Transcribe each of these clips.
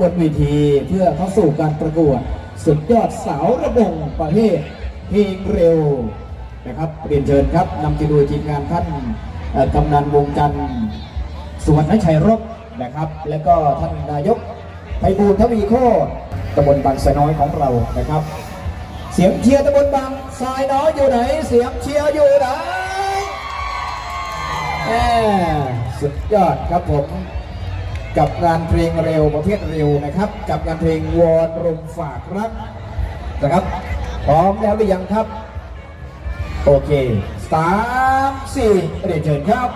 บนเวทีเพื่อเข้าสู่การประกวด สุดยอดสาวระบงประเภทเพลงเร็วนะครับเรียนเชิญครับนำทีมโดยทีมงานท่านกำนันวงจันทร์สุวรรณชัยรบนะครับ และก็ท่านนายกไพบูลย์ทวีโคตตำบลบางไซน้อยของเรานะครับ เสียงเชียร์ตำบลบางทรายน้อยอยู่ไหน เสียงเชียร์อยู่ไหนสุดยอดครับผม กับงานเพลงเร็วประเภทเร็วนะครับ กับงานเพลงวอนรมฝากรักนะครับพร้อมแล้วหรือยังครับ โอเคสามสี่เรียนเชิญครับ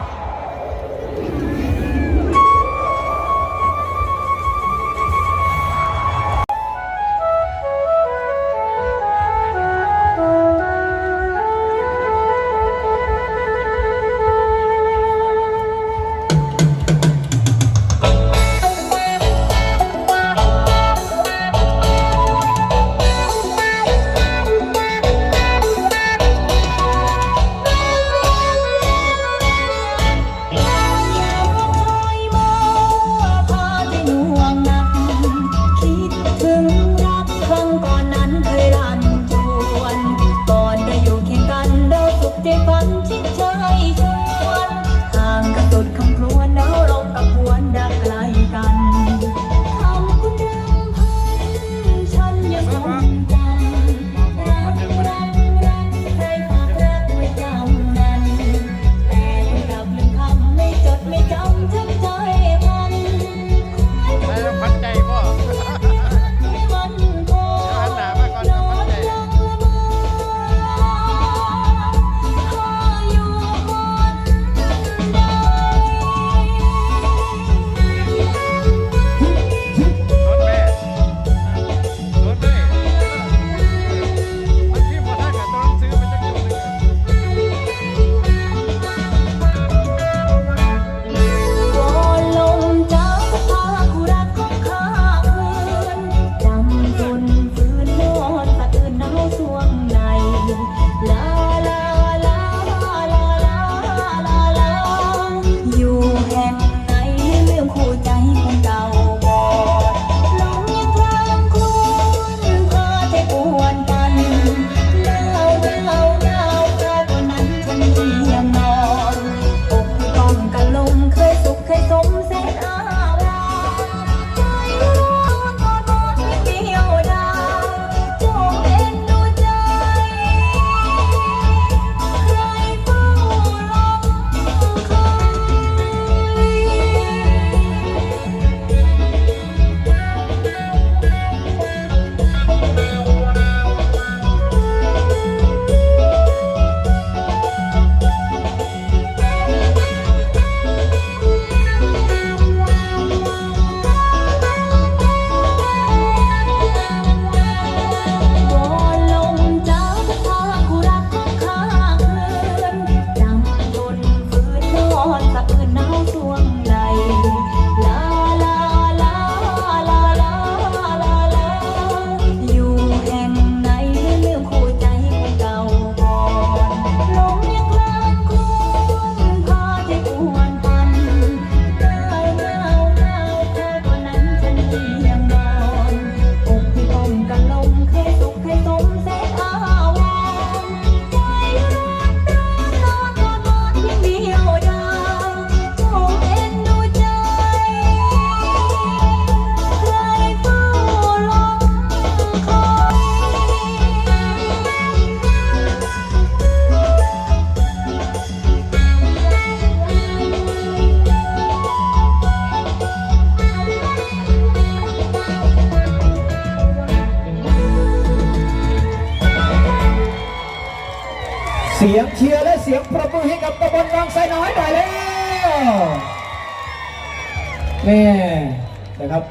สียงเชียร์และเสียงประมือให้กับตำบลวังไซน้อยหน่อยแล้วนี่นะครับ